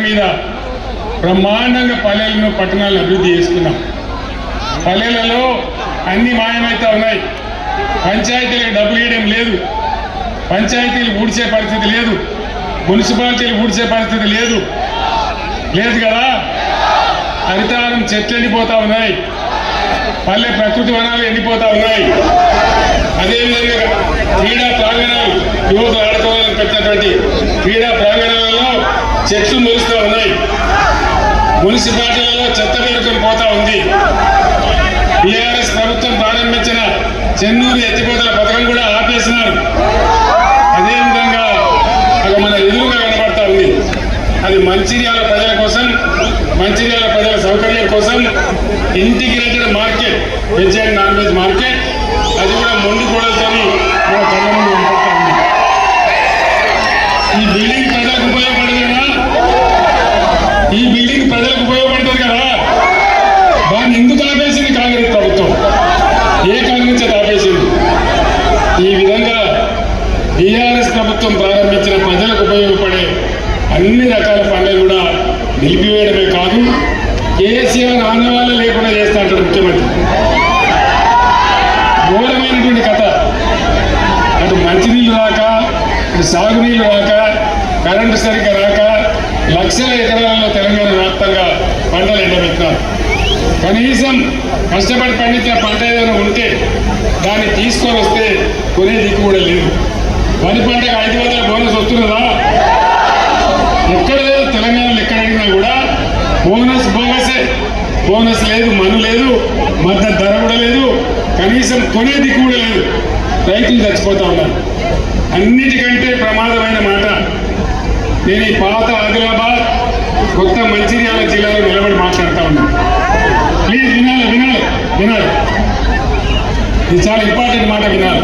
మీద బ్రహ్మాండంగా పల్లెలను పట్టణాలను అభివృద్ధి చేసుకున్నాం. పల్లెలలో అన్ని మాయమైతే ఉన్నాయి. పంచాయతీలకు డబ్బులు ఇవ్వడం లేదు. పంచాయతీలు ఊడ్చే పరిస్థితి లేదు. మున్సిపాలిటీలు ఊడ్చే పరిస్థితి లేదు. లేదు కదా? హరితారం చెట్లు ఎండిపోతా ఉన్నాయి. పల్లె ప్రకృతి వనాలు ఎండిపోతా ఉన్నాయి. అదేవిధంగా క్రీడా ప్రాంగణాలు యువత ఆడుకోవాలని పెట్టినటువంటి క్రీడా ప్రాంగణాలలో చెట్లు మున్సిపాలిటీలలో చెత్త పేరుకొని పోతా ఉంది. టీఆర్ఎస్ ప్రభుత్వం ప్రారంభించిన చెన్నూరు ఎత్తిపోతల పథకం కూడా ఆపేసినారు. అదేవిధంగా అది మన ఎదురుగా కనబడతా ఉంది. అది మంచిర్యాల ప్రజల కోసం మంచిర్యాల ప్రజల సౌకర్యం కోసం integrated market veg and non veg market దాన్ని ఎందుకు ఆపేసింది కాంగ్రెస్ ప్రభుత్వం? ఏ కాంగ్రెస్ అది ఆపేసింది? ఈ విధంగా టీఆర్ఎస్ ప్రభుత్వం ప్రారంభించిన ప్రజలకు ఉపయోగపడే అన్ని రకాల పనులు కూడా నిలిపివేయడమే కాదు కేసీఆర్ ఆనవాళ్ళు లేకుండా చేస్తా అంటారు ముఖ్యమంత్రి. ఘోరమైనటువంటి కథ. అటు మంచినీళ్ళు రాక సాగునీళ్ళు రాక కరెంటు సరిగ్గా రాక లక్షల ఎకరాల్లో తెలంగాణ వ్యాప్తంగా పంటలు ఎండబెట్టినారు. కనీసం కష్టపడి పండించిన పంట ఏదైనా ఉంటే దాన్ని తీసుకొని వస్తే కొనే దిక్కు కూడా లేదు. వరి పంటకు ఐదు వందల బోనస్ వస్తున్నదా? ఎక్కడ లేదు. తెలంగాణలో ఎక్కడ అడిగినా కూడా బోనస్ బోనసే. బోనస్ లేదు మను లేదు మద్దతు ధర కూడా లేదు కనీసం కొనే దిక్కు కూడా లేదు. రైతులు చచ్చిపోతా ఉన్నారు. అన్నిటికంటే ప్రమాదమైన నేను ఈ పాత ఆదిలాబాద్ కొత్త మంచిర్యాల జిల్లాలో నిలబడి మాట్లాడుతూ ఉన్నాను ప్లీజ్ వినాలి వినాలి వినాలి. ఇది చాలా ఇంపార్టెంట్ మాట వినాలి.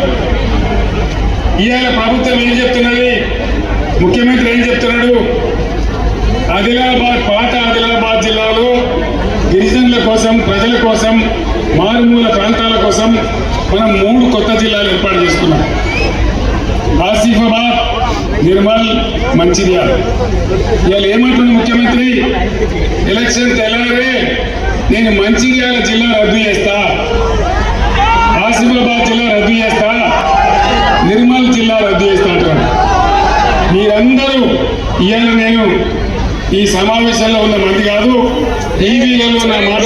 ఇవాళ ప్రభుత్వం ఏం చెప్తున్నది? ముఖ్యమంత్రి ఏం చెప్తున్నాడు? ఆదిలాబాద్ పాత ఆదిలాబాద్ జిల్లాలో గిరిజనుల కోసం ప్రజల కోసం మారుమూల ప్రాంతాల కోసం మనం మూడు కొత్త జిల్లాలు ఏర్పాటు చేసుకున్నాం ఆసిఫాబాద్ నిర్మల్ మంచిర్యాల. ఇవాళ ఏమంటుంది ముఖ్యమంత్రి? ఎలక్షన్ తెల్లారే నేను మంచిర్యాల జిల్లా రద్దు చేస్తా. ఆసిఫాబాద్ జిల్లా రద్దు చేస్తా. నిర్మల్ జిల్లా రద్దు చేస్తా అంటారు మీరందరూ ఇవాళ నేను ఈ సమావేశంలో ఉన్న మంది కాదు టీవీలలో నా మాట